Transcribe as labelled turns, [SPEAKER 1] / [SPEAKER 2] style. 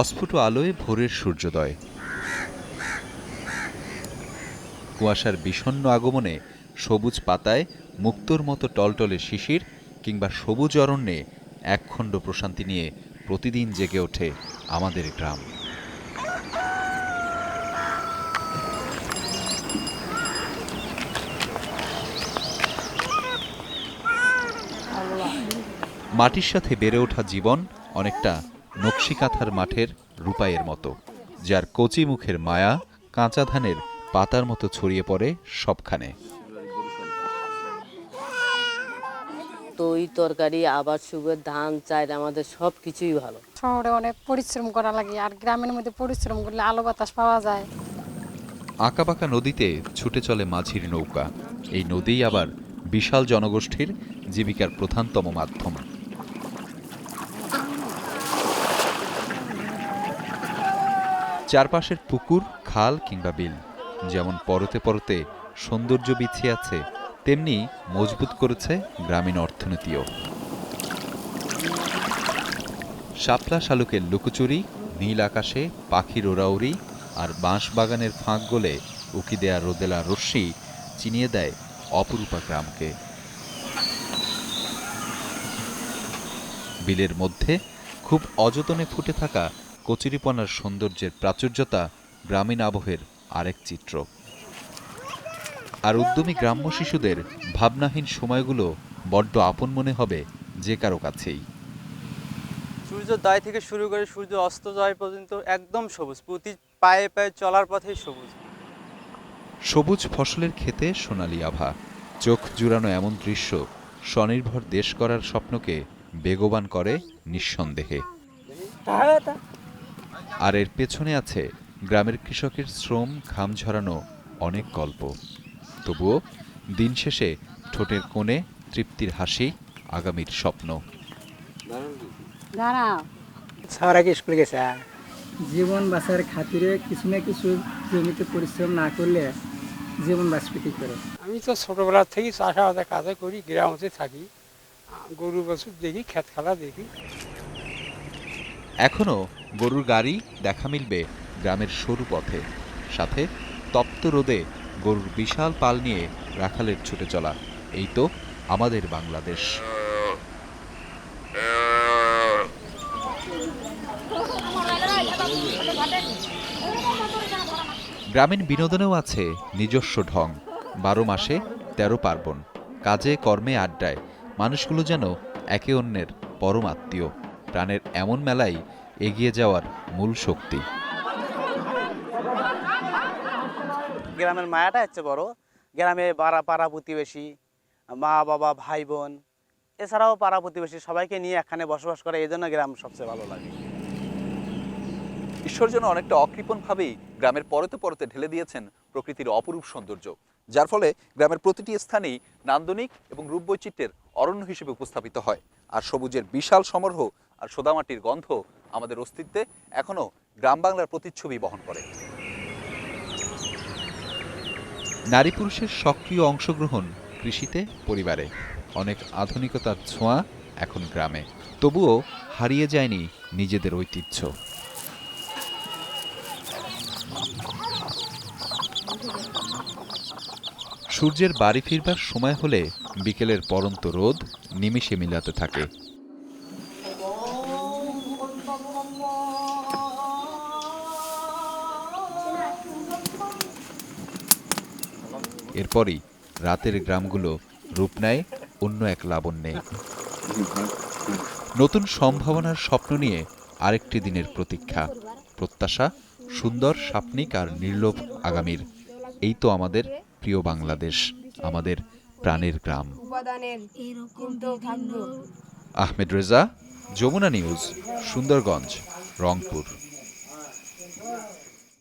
[SPEAKER 1] অস্ফুট আলোয় ভোরের সূর্যোদয়। কুয়াশার বিষণ্ণ আগমনে সবুজ পাতায় মুক্তোর মতো টলটলে শিশির কিংবা সবুজ অরণ্যে একখণ্ড প্রশান্তি নিয়ে প্রতিদিন জেগে ওঠে আমাদের গ্রাম। মাটির সাথে বেড়ে ওঠা জীবন অনেকটা নকশিকাঁথার মাঠের রূপাইয়ের মতো যার কচি মুখের মায়া কাঁচা ধানের পাতার মতো ছড়িয়ে পড়ে সবখানে।
[SPEAKER 2] তো তরকারি আবার সুগের ধান চাল আমাদের সব কিছুই ভালো।
[SPEAKER 3] শহরে অনেক পরিশ্রম করা লাগে আর গ্রামের মধ্যে পরিশ্রম করলে আলো বাতাস পাওয়া যায়।
[SPEAKER 1] আঁকাবাঁকা নদীতে ছুটে চলে মাঝির নৌকা। এই নদীই আবার বিশাল জনগোষ্ঠীর জীবিকার প্রধানতম মাধ্যম। চারপাশের পুকুর, খাল কিংবা বিল। যেমন পরতে পরতে সৌন্দর্য বিছিয়ে আছে, তেমনি মজবুত করেছে গ্রামীণ অর্থনীতিও। শাপলা শালুকের লুকোচুরি, নীল আকাশে পাখির ওরাউরি আর বাঁশ বাগানের ফাঁক গলে উকি দেয়া রোদেলা রশ্মি চিনিয়ে দেয় অপরূপা গ্রামকে। বিলের মধ্যে খুব অযতনে ফুটে থাকা কচুরিপনার সৌন্দর্যের প্রাচুর্যতা গ্রামীণ আবহের আরেক চিত্র। আর উদ্যমী গ্রাম্য শিশুদের ভাবনাহীন সময়গুলো বড্ড আপন মনে হবে যে কারও কাছেই।
[SPEAKER 4] সূর্যোদয় থেকে শুরু করে সূর্য অস্ত যায় পর্যন্ত একদম সবুজ প্রতি পায়ে পায়ে চলার পথেই সবুজ।
[SPEAKER 1] সবুজ ফসলের ক্ষেতে সোনালি আভা চোখ জুড়ানো এমন দৃশ্য স্বনির্ভর দেশ করার স্বপ্নকে বেগবান করে নিঃসন্দেহে। আর এর পেছনে আছে গ্রামের কৃষকের শ্রম ঘাম ঝরানো অনেক গল্প। তবুও দিন শেষে ঠোঁটের কোণে তৃপ্তির হাসি আগামীর স্বপ্ন।
[SPEAKER 5] স্কুলে গেছে
[SPEAKER 6] জীবন বাঁচার খাতিরে কিছু না কিছু জমিতে পরিশ্রম না করলে জীবন বাঁচবে কি করে?
[SPEAKER 5] আমি তো ছোটবেলা থেকেই চাষাবাদের কাজে করি গ্রামে থাকি। গরু বছর দেখি ক্ষেত খেলা দেখি।
[SPEAKER 1] এখনও গরুর গাড়ি দেখা মিলবে গ্রামের সরু পথে। সাথে তপ্ত রোদে গরুর বিশাল পাল নিয়ে রাখালের ছুটে চলা। এই তো আমাদের বাংলাদেশ। গ্রামীণ বিনোদনেও আছে নিজস্ব ঢং। বারো মাসে তেরো পার্বণ। কাজে, কর্মে, আড্ডায় মানুষগুলো যেন একে অন্যের পরম আত্মীয়। প্রাণের এমন মেলায় এগিয়ে যাওয়ার মূল শক্তি।
[SPEAKER 4] গ্রামের মায়াটা হচ্ছে বড়। গ্রামে পাড়া পাড়া প্রতিবেশী মা বাবা ভাই বোন এছাড়াও পাড়া প্রতিবেশী সবাইকে নিয়ে এখানে বসবাস করে এই জন্য গ্রাম সবচেয়ে ভালো লাগে।
[SPEAKER 7] ঈশ্বর যেন অনেকটা অকৃপণভাবেই গ্রামের পরতে পরতে ঢেলে দিয়েছেন প্রকৃতির অপরূপ সৌন্দর্য যার ফলে গ্রামের প্রতিটি স্থানেই নান্দনিক এবং রূপবৈচিত্র্যের অরণ্য হিসেবে উপস্থাপিত হয়। আর সবুজের বিশাল সমারোহ আর সোদামাটির গন্ধ আমাদের অস্তিত্বে এখনও গ্রাম বাংলার প্রতিচ্ছবি বহন করে।
[SPEAKER 1] নারী পুরুষের সক্রিয় অংশগ্রহণ কৃষিতে, পরিবারে। অনেক আধুনিকতার ছোঁয়া এখন গ্রামে। তবুও হারিয়ে যায়নি নিজেদের ঐতিহ্য। সূর্যের বাড়ি ফিরবার সময় হলে বিকেলের পরন্ত রোদ নিমিষে মিলাতে থাকে। এরপরই রাতের গ্রামগুলো রূপ নেয় অন্য এক লাবণ্যে। নতুন সম্ভাবনার স্বপ্ন নিয়ে আরেকটি দিনের প্রতীক্ষা। প্রত্যাশা সুন্দর সাপনিক আর নির্লোভ আগামীর। এই তো আমাদের প্রিয় বাংলাদেশ আমাদের প্রাণের গ্রাম। আহমেদ রেজা যমুনা নিউজ সুন্দরগঞ্জ রংপুর।